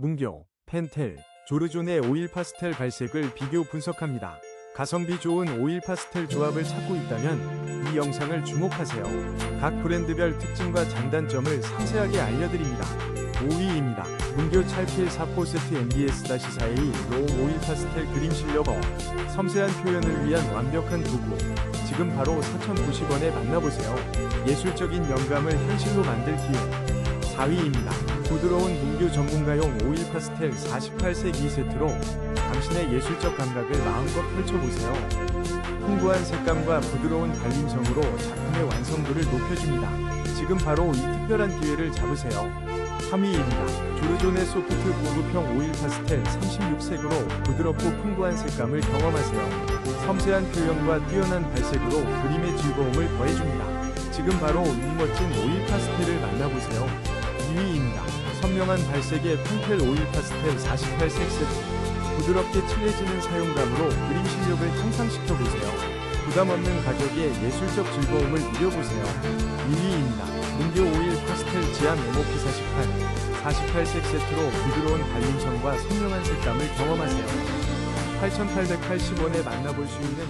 문교, 펜텔, 조르존의 오일 파스텔 발색을 비교 분석합니다. 가성비 좋은 오일 파스텔 조합을 찾고 있다면 이 영상을 주목하세요. 각 브랜드별 특징과 장단점을 상세하게 알려드립니다. 5위입니다. 문교 찰필 4포 세트 MBS-4A 로우 오일 파스텔 그림 실려버 섬세한 표현을 위한 완벽한 도구 지금 바로 4,090원에 만나보세요. 예술적인 영감을 현실로 만들 기회 4위입니다. 부드러운 문교 전문가용 오일 파스텔 48색 2세트로 당신의 예술적 감각을 마음껏 펼쳐보세요. 풍부한 색감과 부드러운 발림성으로 작품의 완성도를 높여줍니다. 지금 바로 이 특별한 기회를 잡으세요. 3위입니다. 조르존의 소프트 고급형 오일 파스텔 36색으로 부드럽고 풍부한 색감을 경험하세요. 섬세한 표현과 뛰어난 발색으로 그림의 즐거움을 더해줍니다. 지금 바로 이 멋진 오일 파스텔을 만나보세요. 2위입니다. 선명한 발색의 펜텔 오일 파스텔 48색 세트. 부드럽게 칠해지는 사용감으로 그림 실력을 향상시켜보세요. 부담 없는 가격에 예술적 즐거움을 누려보세요. 1위입니다. 문교 오일 파스텔 지암 MOP 48. 48색 세트로 부드러운 발림성과 선명한 색감을 경험하세요. 8,880원에 만나볼 수 있는